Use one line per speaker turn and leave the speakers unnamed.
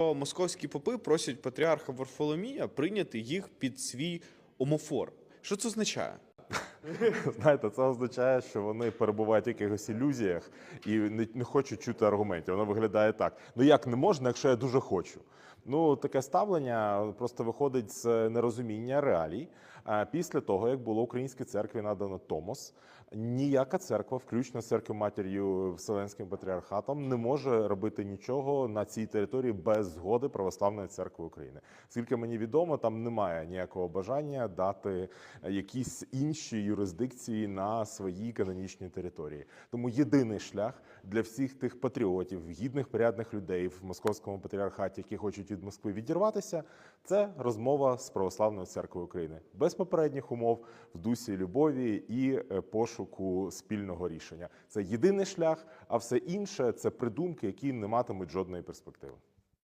Московські попи просять патріарха Варфоломія прийняти їх під свій омофор. Що це означає?
Знаєте, це означає, що вони перебувають в якихось ілюзіях і не, не хочуть чути аргументів. Воно виглядає так: ну як не можна, якщо я дуже хочу. Ну, таке ставлення просто виходить з нерозуміння реалій. Після того, як було українській церкві надано Томос, ніяка церква, включно з церквою матір'ю Вселенським патріархатом, не може робити нічого на цій території без згоди Православної церкви України. Скільки мені відомо, там немає ніякого бажання дати якісь інші юрисдикції на своїй канонічній території. Тому єдиний шлях для всіх тих патріотів, гідних порядних людей в московському патріархаті, які хочуть від Москви відірватися, це розмова з православною церквою України без попередніх умов в дусі любові і е, пошуку спільного рішення. Це єдиний шлях, а все інше це придумки, які не матимуть жодної перспективи.